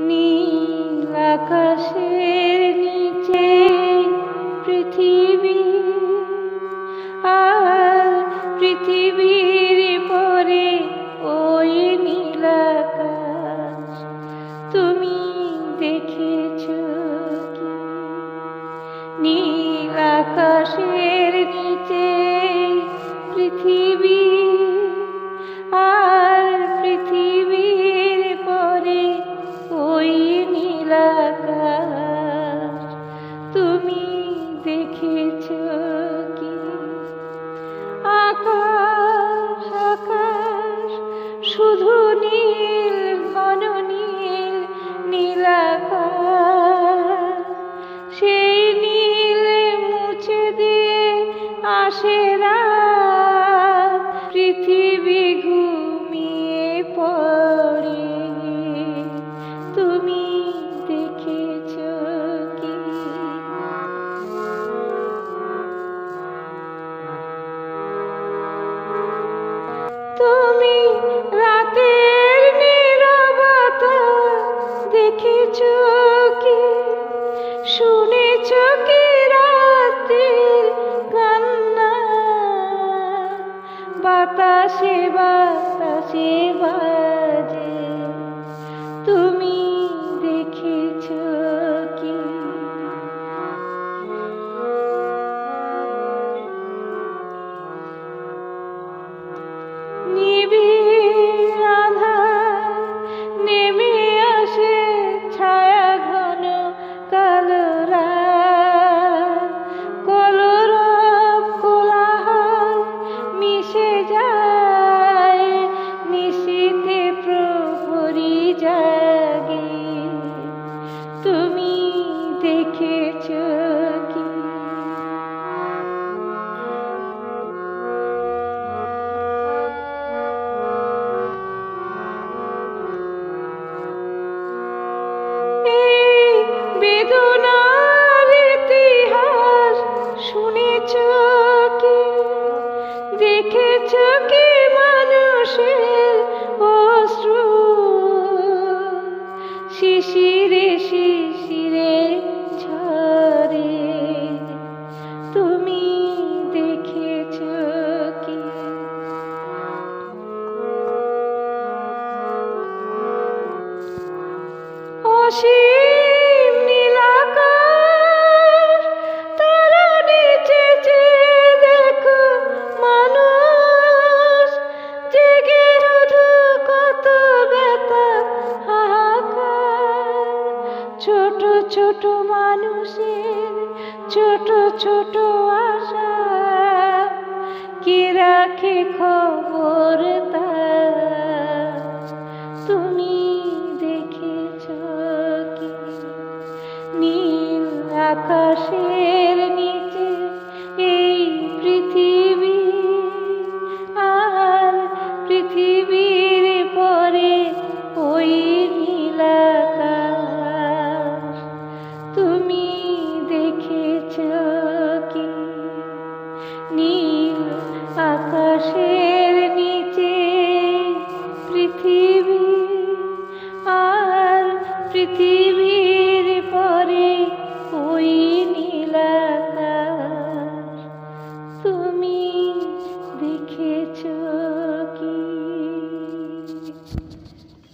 নীল আকাশের নিচে পৃথিবী আর পৃথিবীর পরে ওই তুমি দেখেছ নীল আকাশের নিচে পৃথিবী আসে शिव शिव বেদনার ইতিহাস শুনেছ কি? দেখেছ কি মানুষের অশ্রু? শিশিরে শিশিরে ঝরে। তুমি দেখেছ কি? অসীম ছোট ছোট মানুষের ছোট ছোট আশা। কি রাখে খবর তুমি দেখেছ কি? নীল আকাশের নীল আকাশের নিচে পৃথিবী আর পৃথিবী